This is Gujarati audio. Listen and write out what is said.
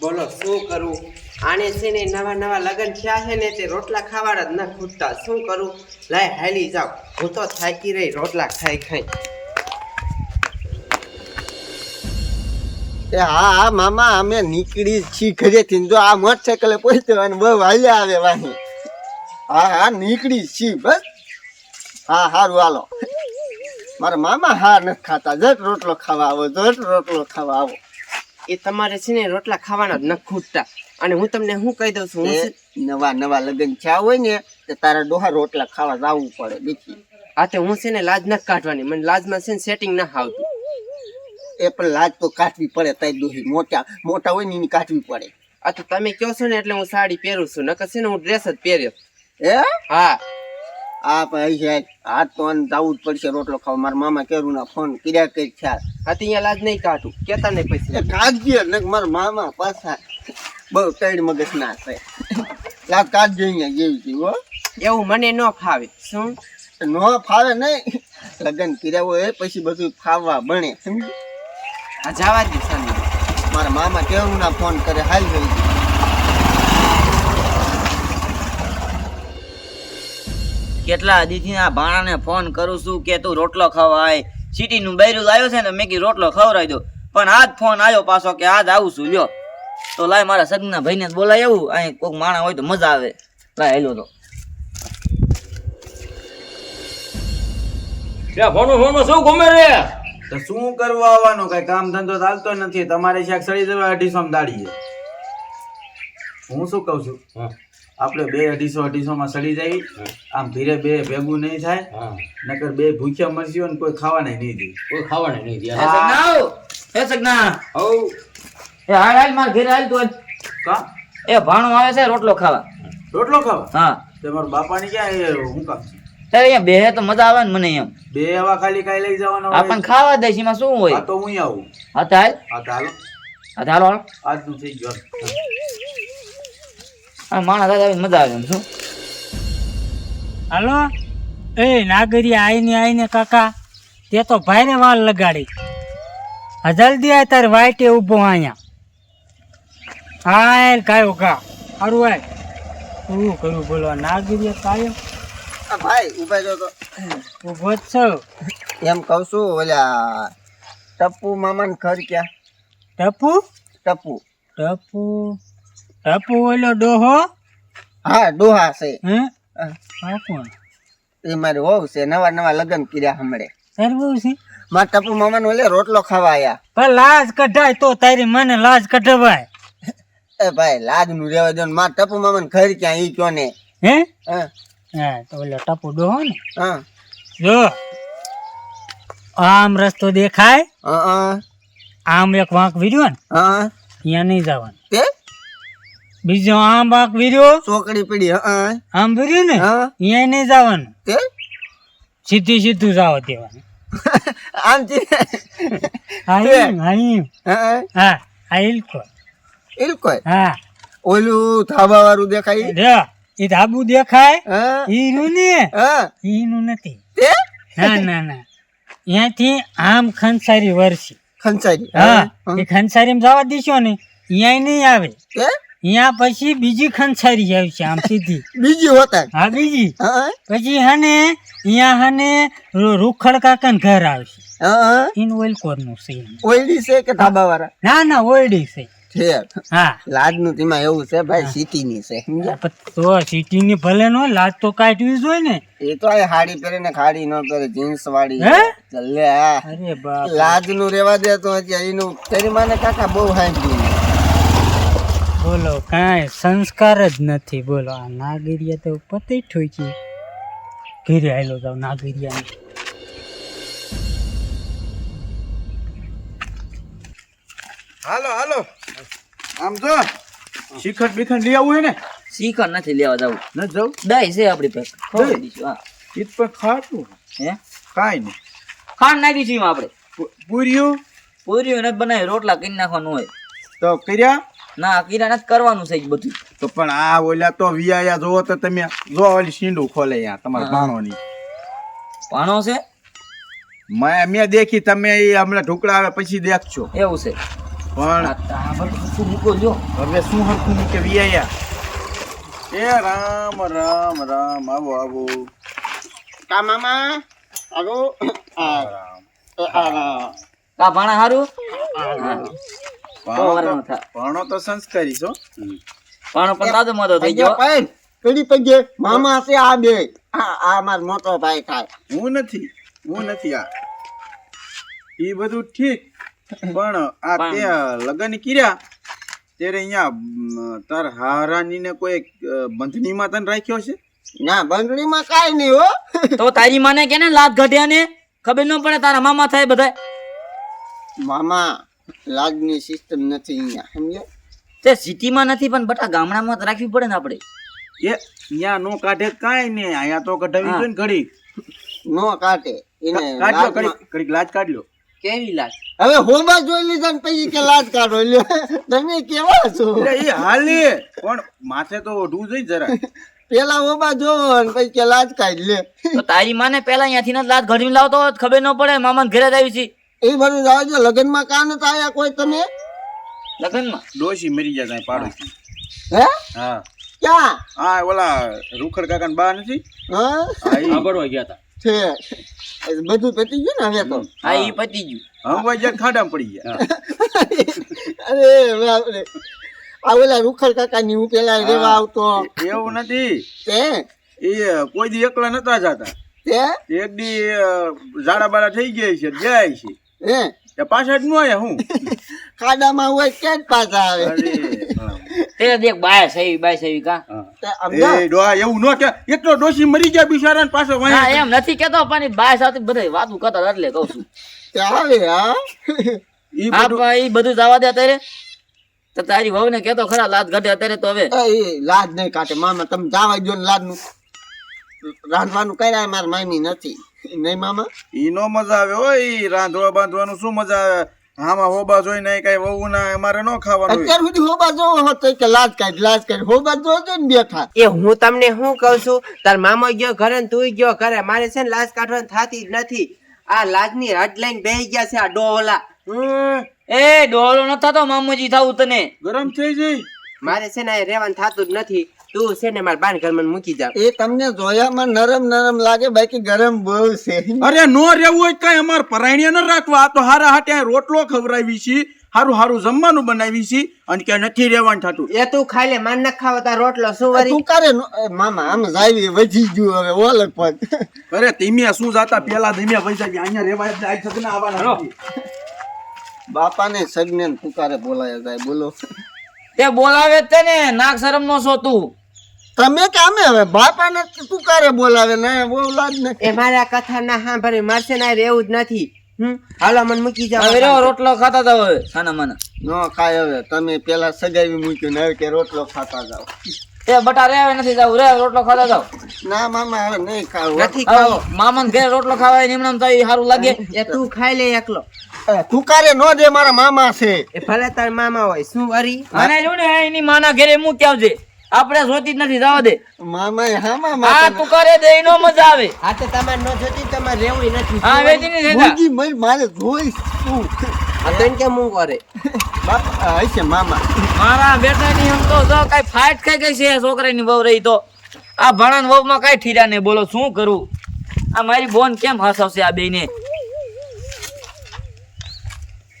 બોલો, શું કરું? આને છે ને નવા નવા લગ્ન થયા છે ને તે રોટલા ખાવાના જ ન ખૂટતા. શું કરું? લાય, હાલી જાવ હું તો થાકી રહી રોટલા ખાઈ ખાઈ. એ હા હા, મામા, અમે નીકળી છી ઘરેથી. જો આ મોટરસાયકલે પહોંચ્યો અને બહુ હાલ્યા આવે વાહી. હા હા, નીકળી છી બસ. હા, હારું, હાલો. મારા મામા હા નથી ખાતા. જટ રોટલો ખાવા આવો, જટ રોટલો ખાવા આવો. એ તમારે છે ને રોટલા ખાવાના જ ન ખૂટતા. અને હું તમને શું કહી દઉં છું હું નવા નવા લગ્ન થયા હોય ને તો તારા ડોહા રોટલા ખાવા જવું પડે બીજી હા તો હું છે ને લાજ ન કાઢવાની. મને લાજમાં છે ને સેટિંગ ના આવતું. એ પણ લાજ તો કાઢવી પડે તઈ ડોહી. મોટા મોટા હોય ને એની કાઢવી પડે. આ તો તમે કહો છો ને એટલે હું સાડી પહેરું છું. નકર છે ને હું ડ્રેસ જ પહેર્યો. હે? હા. આ છે આ તો જવું જ પડશે રોટલો ખાવા. મારા મામા કેરું ના ફોન કર્યા કઈ ખ્યાલ. હાથી અહીંયા લાજ નહીં કાઢું. કેતા નહીં પછી. કાઢજે ને મારા મામા પાછા બહુ તૈડ મગજ ના થાય. લાગ કાઢજે અહીંયા જેવી છે હો. એવું મને ન ફાવે. શું? ન ફાવે નહીં. લગ્ન કર્યા હોય પછી બધું ફાવવા બને સમજ? આ જવા દે સાંજે. મારા મામા કેવું ના ફોન કરે હાલ ગઈ કેટલા દીથી આ ભાણાને ફોન કરું છું કે તું રોટલો ખાવા આય સિટીનું બૈરું આવ્યો છે ને તો મેં કીધું રોટલો ખવડાવી દો પણ આજ ફોન આવ્યો પાછો કે આજ આવું છું લ્યો. તો લાય મારા સગના ભાઈને જ બોલાય એવું અહીં કોઈક માણા હોય તો મજા આવે. લાય હેલો તો. ફોનો ફોનો શું ગમે રે? તો શું કરવા આવવાનું? કઈ કામ ધંધો ચાલતો નથી. તમારે શાક સડી જવા અઢીસો દાડીએ. હું શું કહું છું? હા. આપણે બે અઢીસો અઢીસો માં સડી જાય. આમ ધીરે બે ભેગું નહીં થાય. હા. નકર બે ભૂખ્યા મરશીઓ ને કોઈ ખાવાના નહીં દે. કોઈ ખાવાને નહીં હે. સગના. હે હવ. એ હાલ હાલ માર ઘરે હાલ તું આજ. કા? એ ભાણો આવે છે રોટલો ખાવા. રોટલો ખાવા? હા. તે મારા બાપાની ક્યાં એ હું કામ છે? અહીંયા બે તો મજા આવે ને મને એમ. બે હવા ખાલી કાઈ લઈ જવાનો આપણને હોય ખાવા દઈશ એમાં શું હોય? તો હું આવું. હા તો હાલ. આ તો હાલો. હા તો હાલો. આજનું થઈ ગયું. માણસ હાથે મજા આવે એમ શું? હાલો? એ નાગરી આઈને આઈને કાકા તે તો ભાઈને વાલ લગાડી. આ જલ્દી આય તારે વાઈટે ઊભો અહીંયા. હાલ કાયો કા હારું આય. શું કરું બોલો નાગરી કાયો? ભાઈ ઊભા જો તો. ઊભો જ છો? એમ કહું છું ઓલા ટપ્પુ મામાને ઘર ક્યાં? ટપ્પુ? ટપ્પુ. ટપુ ટપુ ઓલો ડોહો. હા ડોહા છે. હે? હા. કોણ? એ મારી વહુ છે નવા નવા લગ્ન કર્યા હમણે. સરવું છે? મારા ટપ્પુ મામાનો ઓલે રોટલો ખાવા આયા. પણ લાજ કઢાય તો તારી મને લાજ કઢવાય. એ ભાઈ લાજનું રેવા દો ને ટપુ મામા મામાને ઘર ક્યાં ઈ કયો ને? હે? હા. તો ઓલો ટપુ ડોહો ને. હા. જો આમ રસ્તો દેખાય. આમ એક વાંક વીર્યો ને હા. ત્યાં નહીં જવાનું. બીજો આમ પાક વીર્યો? ચોકડી પડી હા આમ વીર્યું ને? અહીંયા નહીં જવાનું. તે સીધી સીધું જાવ દેવાનું. આમ છે. હા હા ઇલકો એ હા. ઓલું ધાબા વાળું દેખાય? જો એ ધાબુ દેખાય? હા. ઈનું ને ઈનું નથી. તે? ના ના ના. અહીંયાથી આમ ખંસારી વરસી. ખંસારી હા. એ ખંસારીમાં જવા દીશો ને અહીંયા નહીં આવે. ત્યાં પછી બીજી ખંસારી આવશે આમ સીધી. બીજી હોતા હા બીજી. પછી હને ત્યાં હને રૂખડ કાકા ઘર આવશે. ઇન ઓઇલ કોર્નર છે એનું. છે કે ધાબા વાળા ના ના ઓયડી છે. છે હા. લાજનું તેમાં એવું છે ભાઈ સિટીની છે તો સિટીની ભલે નો લાજ તો કાઢવી જોઈએ ને. એ તો આ હાડી પહેરે ને ખાડી ન કરે જીન્સ વાળી. આ. અરે બાપ. લાજ રેવા દે તો હજી એનું તેરી માને કાકા બહુ હાંજ્યું. બોલો કાંઈ સંસ્કાર જ નથી. બોલો આ નાગરિયા તો પતે છે ઘેરે આવેલો જાવ નાગરિયા હાલો હાલો. આમ જો. શિખર બિખર લઈ આવવું હોય ને? શીખર નથી લેવા જવું. ન જવું? દાય છે આપણી પાસે. ખવડાવી દઈશું હા. ઈ પર પણ ખાતું હે? કાંઈ નહીં. ખાંડ નાખી દઈશું આપણે. પૂર્યું પૂર્યું નથી બનાવી રોટલા કરી નાખવાનું હોય. તો કર્યા? ના કીરા જ કરવાનું છે બધું. તો પણ આ ઓલા તો વિયા જોવો તો તમે જો ઓલી સીંડું ખોલે યા તમારા ભાણોની. ભાણો છે? મેં મેં દેખી તમે એ હમણાં ઢોકળા આવે પછી દેખજો. એવું છે. પણ બધું શું મૂકો જો હવે શું હરખું મૂકે વિયા એ રામ રામ રામ આવો આવો. કા મામા? આવો. આ રામ. આ કા ભાણા હારું? ભાણો તો- થા. ભાણો તો સંસ્કારી છો. ભાણો પણ તાજો મોટો થઈ ગયો. ભાઈ કડી પગે મામા છે આ બે. આ આ માર મોટો ભાઈ થાય. હું નથી હું નથી આ. એ બધું ઠીક પણ આ તે લગ્ન કર્યા ત્યારે અહીંયા તાર હારાની ને કોઈ બંધણીમાં તને રાખ્યો છે? ના બંગડીમાં કાઈ નહીં હો. તો તારી માને કે ને લાત ઘટ્યા ને ખબર ન પડે તારા મામા થાય બધા મામા લાજની સિસ્ટમ નથી અહીંયા સમજો તે સિટીમાં નથી પણ બટા ગામડામાં તો રાખવી પડે ને આપણે. એ અહીંયા નો કાઢે કાંઈ નહીં અહીંયા તો કઢાવી જોઈએ ને ઘડી. નો કાઢે એને કાઢ્યો ઘડી લાજ કાઢ્યો. કેવી લાજ? હવે હોમાં જોઈ લીધા ને પછી કે લાજ કાઢો લ્યો. તમે કેવા છો? એ હાલે પણ માથે તો ઓઢવું જોઈએ જરા પેલા ઓબા જોવો ને પછી કે લાજ કાઢ લે. તો તારી માને પેલા અહીંયાથી લાજ ઘડી લાવતો ખબર ન પડે મામા ઘરે જ આવી છે. એ બધું જાવ લગન લગ્નમાં કા નતા આયા કોઈ તમે? લગ્નમાં? ડોશી મરી જાય ત્યાં પાડોશી. હે? હા. ક્યાં? હા ઓલા રૂખડ કાકા બા નથી? હા. સાંભળવા ગયા હતા છે. બધું પતી ગયું ને હવે તો? હા એ પતી ગયું. હવે જ્યાં ખાડામાં પડી ગયા. અરે બાપરે આ ઓલા રૂખડ કાકા ની હું પેલા રેવા આવતો. એવું નથી. તે? એ કોઈ દી એકલા નતા જતા. તે? એક દી ઝાડા બાડા થઈ ગયા છે જાય છે. હે? એ પાછા જ ન હું. ખાડામાં હોય કે જ પાછા આવે? તે દેખ બાય સહી બાય સહી કા એ ડોહા એવું ન કે. એટલો ડોશી મરી ગયા બિચારા ને પાછો એમ નથી કેતો પણ બાય સાથે બધા વાતું કરતા એટલે કહું છું. તે આવે હા? ઈ આ બધું ઈ બધું જવા દે અત્યારે. તો તારી વહુ ને કેતો ખરા લાદ ઘટે અત્યારે તો હવે. એ લાજ નહીં કાઢે મામા તમે જવા દો ને લાજનું રાંધવાનું કર્યા મારા મામી નથી. નહીં મામા? ઈ મજા આવે હોય રાંધવા બાંધવાનું શું મજા આવે? આમાં હોબા જોઈને કઈ વહુ ના અમારે ન ખાવાનું. અત્યાર સુધી હોબા જોવો હતો કે લાજ કાઢ લાજ કાઢ. હોબા જોજો ને બેઠા. એ હું તમને શું કહું છું? તાર મામો ગયો ઘરે ને તું ગયો ઘરે. મારે છે ને લાજ કાઢવાની થતી જ નથી. આ લાજની હટ લઈને બેહી ગયા છે આ ડોહલા. હમ, એ ડોહલો ન થતો મામુજી થાવું તને. ગરમ થઈ જઈ. મારે છે ને અહીં રહેવાનું થતું જ નથી. તું છે ને મારા બાન ઘરમાં મૂકી જા. એ તમને જોયામાં નરમ નરમ લાગે બાકી ગરમ બહુ છે. અરે નો રહેવું હોય કઈ અમાર પરાણીએ ન રાખવા. આ તો હારા હાટે રોટલો ખવડાવી છે હારું હારું જમવાનું બનાવી છે અને કે નથી રહેવાનું થતું. એ તું ખાઈ લે માન ના ખાવો તાર રોટલો શું વરી? તું કરે મામા આમ જાવી વજી ગયું હવે ઓલ પગ અરે ધીમે શું જાતા? પેલા ધીમે પૈસા જાવી અહીંયા રહેવાય જ આજ સગને આવવાના નથી. બાપાને સજ્ઞાન પુકારે બોલાય જાય બોલો. તે બોલાવે તે ને નાક શરમ નો છો તું. તમે કામે હવે? બાપાને પુકારે બોલાવે? ને બોલાજ ને. એ મારા કથા ના સાંભળે મારશે ના રહેવું જ નથી. હાલો મને મૂકી હવે રહ્યો રોટલો ખાતા જાવ હવે. ખાના મને. નો ખાય હવે. તમે પેલા સગાવી મૂક્યું ને હવે કે રોટલો ખાતા જાઓ. એ બટા રે હવે નથી જાવ. રે રોટલો ખાતા જાવ ના મામા હવે નહીં ખાવ. નથી ખાવો. મામા ઘરે રોટલો ખાવાય નિમણમ તો સારું લાગે. એ તું ખાઈ લે એકલો. તું કારે નો દે મારા મામા છે. એ ભલે તાર મામા હોય શું વરી? મને જો ને એની માના ઘરે મૂકી આવજે. આપણે જોતી જ નથી જવા દે. મામા હા મામા આ તું કરે દે નો મજા આવે. હા તો તમારે નો જોતી તમાર રહેવું નથી. હા વેચી ની થતા ભૂગી મર મારે જોઈશ તું. આ તને કે હું કરે? બાપ આ હશે મામા. મારા બેટા ની એમ તો જો કઈ ફાઈટ કઈ ગઈ છે છોકરા ની બહુ રહી તો. આ ભણન વહુ માં કઈ ઠીરા ને બોલો શું કરું? આ મારી બોન કેમ હસાવશે આ બે ને